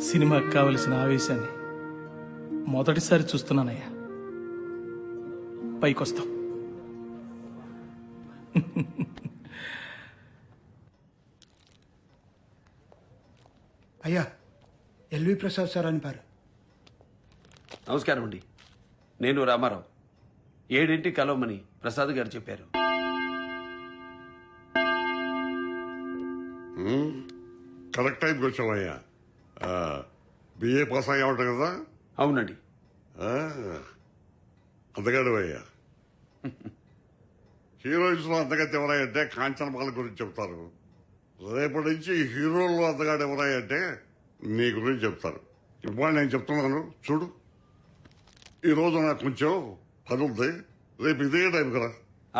సినిమాకి కావలసిన ఆవేశాన్ని మొదటిసారి చూస్తున్నానయ్యా. పైకొస్తాం. అయ్యా ఎల్వి ప్రసాద్ సార్ అని పేరు. నమస్కారం అండి. నేను రామారావు. ఏడింటి కలవమని ప్రసాద్ గారు చెప్పారు. కరెక్ట్ టైంకి వచ్చావయ్యా. బిఏ పాస్ అయ్యా కదా? అవునండి. అందగాడు అయ్యా హీరోయిన్స్లో అందగతి ఎవరాయంటే కాంచన బాల గురించి చెప్తారు. రేపటి నుంచి హీరోల్లో అందగాడు ఎవరాయంటే నీ గురించి చెప్తారు. ఇప్పుడు నేను చెప్తున్నాను చూడు. ఈ రోజు నాకు కొంచెం పని ఉంది రేపు ఇదే టైం కదా.